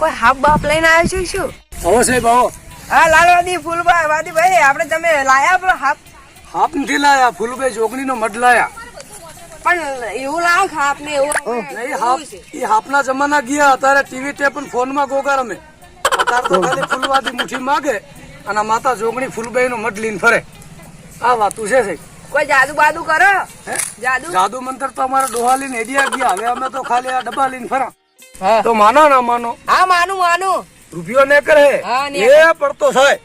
કોઈ હાફ બાપ લઈને આવ્યો છું શું? આવો સાહેબ આવો. હા લાલવાદી ફૂલભાઈ વાદીભાઈ આપણે તમે લાયા પણ હાફ? હાફ નથી લાયા ફૂલભાઈ જોગણી નો મઢ લાયા. પણ એવું લાવો હાફ ને એવું નહીં હાપ એ હાપના જમાના ગયા અત્યારે ટીવી તે પણ ફોનમાં ગોગા રમે અત્યારે તો ખાલી ફૂલવાદી મુઠ્ઠી માગે અને માતા જોગણી ફૂલભાઈ નો મઢ લઈને ફરે. આ વાતું છે સાહેબ. કોઈ જાદુ બાદુ કરો? જાદુ? જાદુ મંતર તો અમારા ડોહા લઈને હેડિયા ગયા. હવે અમે તો ખાલી આ ડબ્બા લઈને ફરા. હા તો માનો ના માનો. હા માનું માનું. રૂપિયો ને કરે. એ પડતો થાય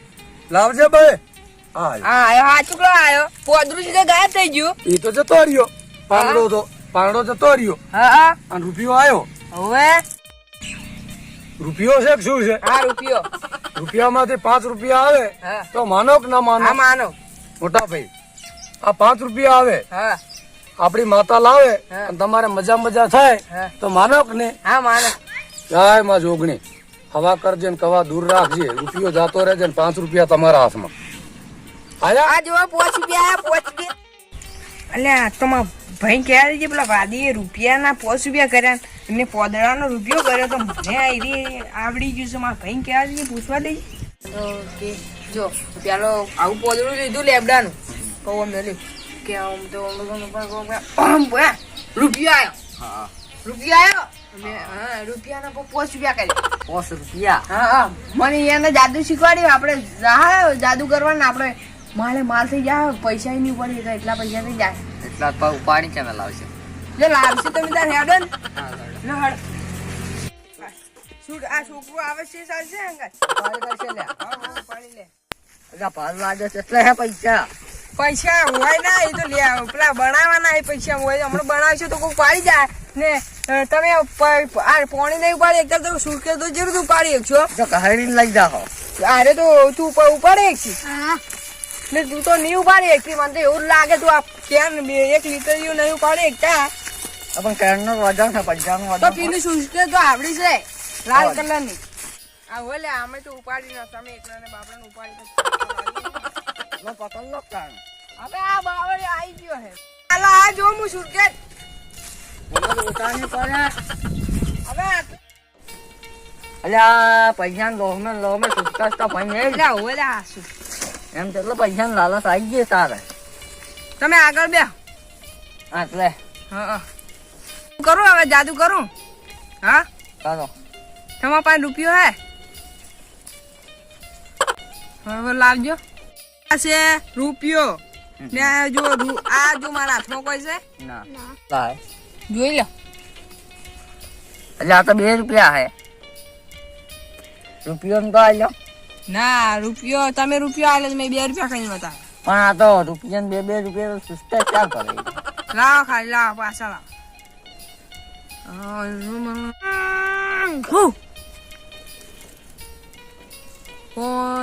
લાવજે ભાઈ હા હા આયો હા ચુકલો આયો. પોદરું સીધે ગાયબ થઈ ગયું. એ તો જતો રહ્યો. પાંગડો તો પાંગડો જતો રહ્યો. હા હા. અને રૂપિયો હવે. રૂપિયો છે કે શું છે? હા રૂપિયો. રૂપિયામાંથી પાંચ રૂપિયા આવે તો માનો કે ના માનો? માનો. મોટા ભાઈ આ પાંચ રૂપિયા આવે. હા. આપણી માતા લાવે તમારે મજા મજા થાય તો માનો કે નહીં હા માનો. જય માં જોગણી. હવા કરજે ને કવા દૂર રાખજે. રૂપિયો જાતો રહેજે ને પાંચ રૂપિયા તમારા હાથમાં. આયા? આ જો પોચ રૂપિયા આયા પોચ રૂપિયા અલ્યા તો માં ભાઈ કે દેજે પેલા વાદીએ રૂપિયાના પોચ રૂપિયા કર્યા ને એમને પોદડાનો રૂપિયો કર્યો તો મને આવી આવડી ગયું છે. મારા ભાઈ કહેવા દેજે પૂછવા દઈ ઓકે. જો પેલો આવું પોદડું લીધું લેબડાનું. કહું મેલ્યું કે આમ તો રૂપિયો આવ્યો આવ્યો મેં હા રૂપિયાના પોચ રૂપિયા કર્યા. પોસ રૂપિયા? હા હા. મને એને જાદુ શીખવાડ્યું. આપણે જા જાદુ કરવાનું આપણે માલે માલ થઈ જાય પૈસા નહીં પડે એટલા પૈસા થઈ જાય. એટલા પગ ઉપાડી કેમ લાવશે જો લાવશે તમે તાર હેડો ને. લો આ છોકરો આવે છે ચાલશે અંગત કરશે લે. હા હા લે. એટલે ભાવ લાગે છે એટલે હે પૈસા. પૈસા હોય ના એ તો લે પેલા બનાવવાના એ પૈસા હોય. હમણાં બનાવશો તો કોઈ પાડી જાય. ને તમે આ પોણી નહીં ઉપાડી એકતા તો સુટકે તો જરૂર ઉપાડી શકશો. જો કહાડી લઈ જાઓ. અરે તો તું ઉપર ઉપાડી એકછી ને તું તો નહીં ઉપાડી એકતી મને તો એવું લાગે તું આ કેન બે- એક લીટર જેવું નહીં ઉપાડી એકતા પણ કેરનો વજન છે પૈસાનું તો વજન પેલું સુસ્કે તો આવડી છે લાલ. કલરની આ ઓલે અમે તો ઉપાડી ના તમે એકલા ને બાપડા ને ઉપાડી લો પકડ નો કાણ હવે આ બાવળી આવી ગયો હે. હાલો આ જો હું સુરકે મને ઉતાની પડે હવે આ- ને લોહ મેં લોહ મેં સુટકાસ તો ભાઈ નહીં. એટલે ઓલે આ શું એમ તેટલો પૈસાનો લાલચ આવી ગયો તારે. તમે આગળ બે હા એટલે. હા. હા. કરું હવે? જાદુ કરું? હા? ચાલો. તમારા પાસે રૂપિયો હે? હવે લાવજો. છે રૂપિયો. ને જો આ જો મારા હાથમાં કોઈ છે? ના. જોઈ લો. એટલે આ તો બે રૂપિયા હે. રૂપિયો તો આવ્યો ના રૂપિયો તમે રૂપિયો આલે તો મેં બે રૂપિયા કઈ હતા. પણ આ તો રૂપિયા બે બે રૂપિયા સુસ્તા ક્યાં કરે? લાવો ખાલી લાવો પાછા લાવો.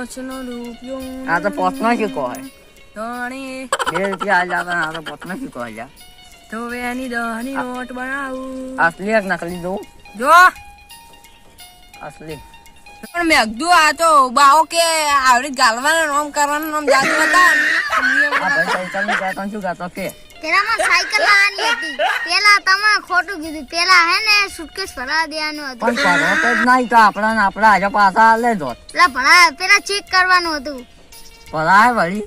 પોચનો રૂપિયો આ તો પોતનો શીખો હે? ધણી. બે રૂપિયા આવ્યા પણ આ તો પોતનો શીખો હે તો એની દહની નોટ બનાવું. અસલી એક નકલી દઉં? જો. અસલી. પણ મેં કીધું આ તો બાઓ કે આવડી ગાલવાના નામ કરવાનું નામ જાદુ હતા. સાયકલ હતી. પેલા તમે ખોટું કીધું. પેલા હે ને સુટકેસ ભરા દેવાનું હતું. પણ કરો તો જ નહીં તો આપણા ને આપણા આજે પાછા લે જો પેલા ભરા પેલા ચેક કરવાનું હતું. ભરાય વળી.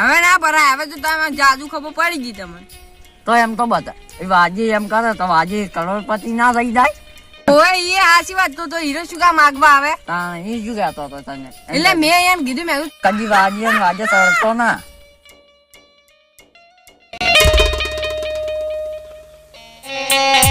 હવે ના ભરાય. હવે તો તમે જાદુ ખબર પડી ગઈ તમને. તો એમ તો બતા એ વાજી એમ કરે તો વાજી કરોડપતિ ના થઈ જાય. ઓય એ હાચી વાત. તો તો હીરો શું કામ માગવા આવે? હા એ શું કહેતો હતો તને? એટલે મેં એમ કીધું મેં કદી વાજી એમ વાજે સરતો ના. Yeah.